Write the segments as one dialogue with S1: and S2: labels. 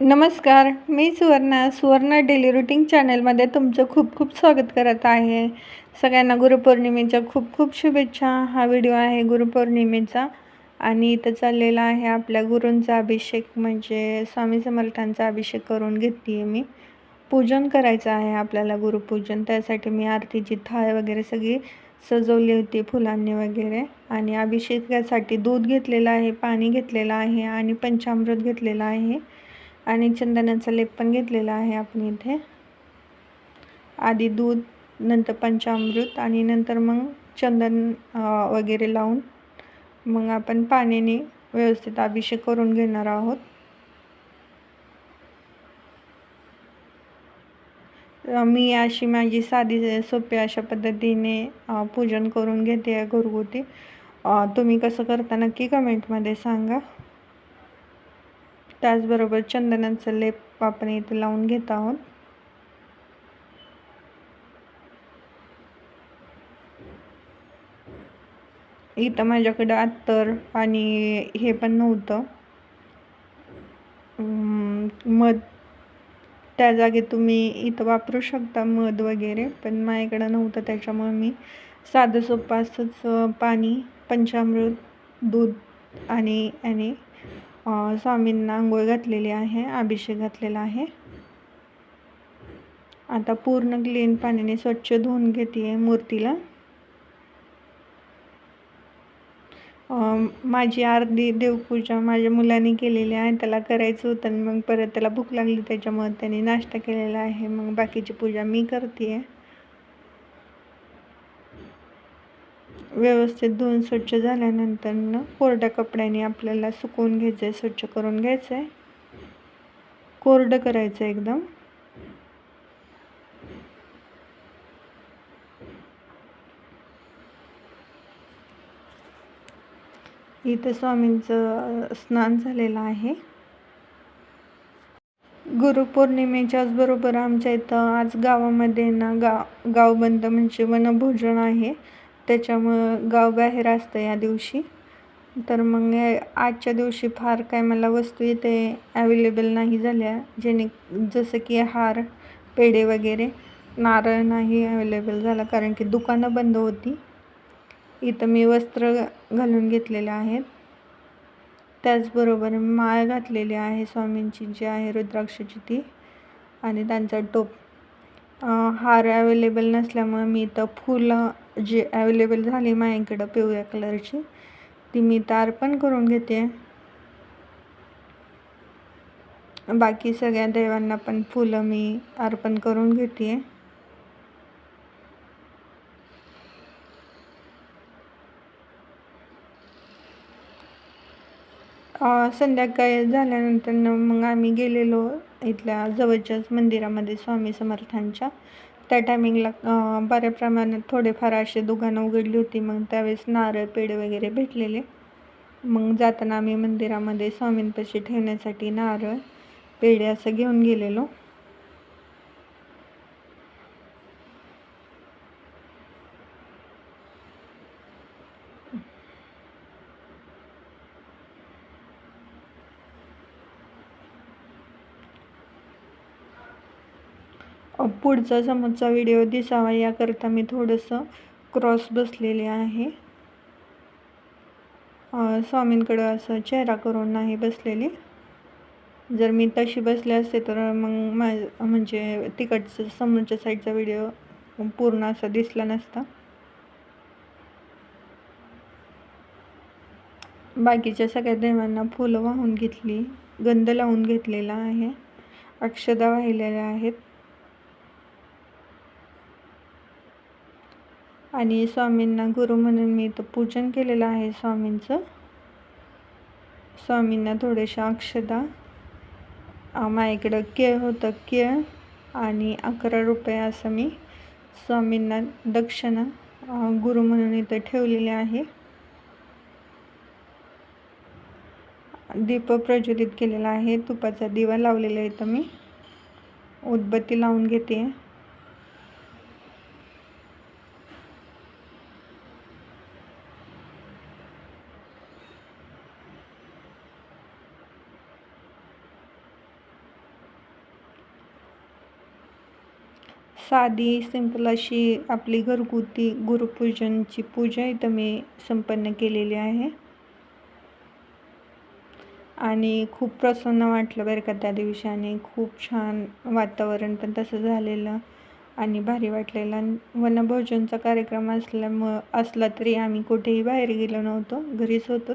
S1: नमस्कार मी Suvarna Suvarna daily routine चॅनलमध्ये तुमचं खूप खूप स्वागत करत आहे. सगळ्यांना गुरुपौर्णिमेच्या खूप खूप शुभेच्छा. हा व्हिडिओ आहे गुरुपौर्णिमेचा आणि इथं चाललेला आहे आपल्या गुरूंचा अभिषेक म्हणजे स्वामी समर्थांचा अभिषेक करून घेतली आहे मी. पूजन करायचं आहे आपल्याला गुरुपूजन त्यासाठी मी आरतीची थाळ वगैरे सगळी सजवली होती फुलांनी वगैरे. आणि अभिषेकासाठी दूध घेतलेलं आहे पाणी घेतलेलं आहे आणि पंचामृत घेतलेलं आहे. आणि चंदनाचा लेप पण घेतलेला आहे आपण इथे. आधी दूध नंतर पंचामृत आणि नंतर मग चंदन वगैरे लावून मग आपण पाण्याने व्यवस्थित अभिषेक करून घेणार आहोत. मी अशी माझी साधी सोप्या अशा पद्धतीने पूजन करून घेते घरगुती. तुम्ही कसं करता नक्की कमेंटमध्ये सांगा. त्याचबरोबर चंदनाचा लेप आपण इथे लावून घेत आहोत. इथं माझ्याकडं अत्तर आणि हे पण नव्हतं. मध त्या जागी तुम्ही इथं वापरू शकता मध वगैरे पण माझ्याकडं नव्हतं त्याच्यामुळे मी साधं सोपं असंच पाणी पंचामृत दूध आणि आणि स्वामींना आंघोळ घातलेली आहे अभिषेक घातलेला आहे. आता पूर्ण क्लीन पाण्याने स्वच्छ धुवून घेते मूर्तीला. माझी अर्धी देवपूजा माझ्या मुलांनी केलेली आहे त्याला करायचं होतं आणि मग परत त्याला भूक लागली त्याच्यामुळे त्याने नाश्ता केलेला आहे. मग बाकीची पूजा मी करते आहे व्यवस्थित धुवून स्वच्छ झाल्यानंतर कोरड्या कपड्याने आपल्याला सुकवून घ्यायचं आहे स्वच्छ करून घ्यायचं आहे कोरडं करायचं एकदम. इथं स्वामींचं स्नान झालेलं आहे. गुरुपौर्णिमेच्याच बरोबर आमच्या इथं आज गावामध्ये ना गाव गावबंद म्हणजे वनभोजन आहे. त्याच्यामुळं गाव बाहेर असतं या दिवशी. तर मग आजच्या दिवशी फार काय मला वस्तू इथे ॲवेलेबल नाही झाल्या. जेणे जसं की हार पेढे वगैरे नारळ नाही अवेलेबल झाला. कारण की दुकानं बंद होती. इथं मी वस्त्र घालून घेतलेले आहेत. त्याचबरोबर माळ घातलेली आहे स्वामींची जी आहे रुद्राक्षाची ती आणि त्यांचा टोप. हार अवेलेबल नसल्यामुळे मी इथं फुलं जी अवेलेबल झाली माझ्याकडं पिवळ्या कलरची ती मी तार पण करून घेते. बाकी सगळ्या देवांना पण फुलं मी अर्पण करून घेते. संध्याकाळी झाल्यानंतर मग आम्ही गेलेलो इथल्या जवळच्याच मंदिरामध्ये स्वामी समर्थांच्या. त्या टायमिंगला बऱ्या प्रमाणात थोडेफार असे दुकानं उघडली होती. मग त्यावेळेस नारळ पेढे वगैरे भेटलेले. मग जाताना आम्ही मंदिरामध्ये स्वामींपाशी ठेवण्यासाठी नारळ पेढे असं घेऊन गेलेलो. पुढचा समोरचा व्हिडिओ दिसावा याकरता मी थोडंसं क्रॉस बसलेले आहे. स्वामींकडं असं चेहरा करून नाही बसलेली. जर मी तशी बसले असते तर मग मा म्हणजे तिकडचं समोरच्या साईडचा व्हिडिओ पूर्ण असा दिसला नसता. बाकीच्या सगळ्या देवांना फुलं वाहून घेतली गंध लावून घेतलेला आहे. अक्षदा वाहिलेल्या आहेत. आणि स्वामींना गुरु म्हणून मी इथं पूजन केलेलं आहे स्वामींचं. स्वामींना थोड्याशा अक्षदा. माझ्याकडं केळ होतं केळ आणि अकरा रुपये असं मी स्वामींना दक्षिणा गुरु म्हणून इथं ठेवलेले आहे. दीप प्रज्वलित केलेला आहे. तुपाचा दिवा लावलेला इथं मी. उदबत्ती लावून घेते. साधी सिंपल अशी आपली घरगुती गुरुपूजनची पूजा इथं मी संपन्न केलेली आहे. आणि खूप प्रसन्न वाटलं बरं का त्या दिवशी आणि खूप छान वातावरण पण तसं झालेलं आणि भारी वाटलेलं. वनभोजनचा कार्यक्रम असल्यामुळं असला तरी आम्ही कुठेही बाहेर गेलो नव्हतो घरीच होतो.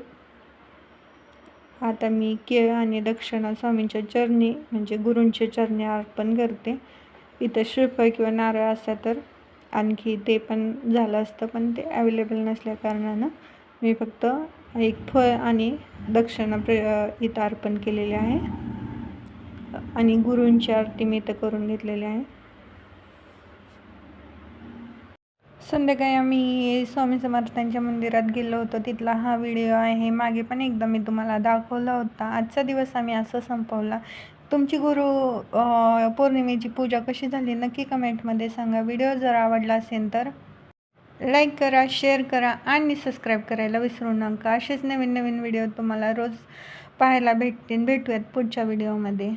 S1: आता मी केळ आणि दक्षिणा स्वामींच्या चरणी म्हणजे गुरूंच्या चरणी अर्पण करते. इथं श्रीफळ किंवा नारळ असता तर आणखी ते पण झालं असतं पण ते अवेलेबल नसल्या कारणानं मी फक्त एक फळ आणि दक्षिणा प्र इथं अर्पण केलेले आहे. आणि गुरूंची आरती मी इथं करून घेतलेली आहे. संध्याकाळी आम्ही स्वामी समर्थांच्या मंदिरात गेलो होतो. तिथला हा व्हिडिओ आहे. मागे पण एकदा मी तुम्हाला दाखवला होता. आजचा दिवस आम्ही असं संपवला. तुमची गुरु पौर्णिमेची पूजा कशी झाली? नक्की कमेंटमध्ये सांगा. व्हिडिओ जर आवडला असेल तर लाईक करा शेअर करा आणि सबस्क्राईब करायला विसरू नका. असेच नवीन नवीन व्हिडिओ तुम्हाला रोज पाहायला भेटतील. भेटूयात पुढच्या व्हिडिओमध्ये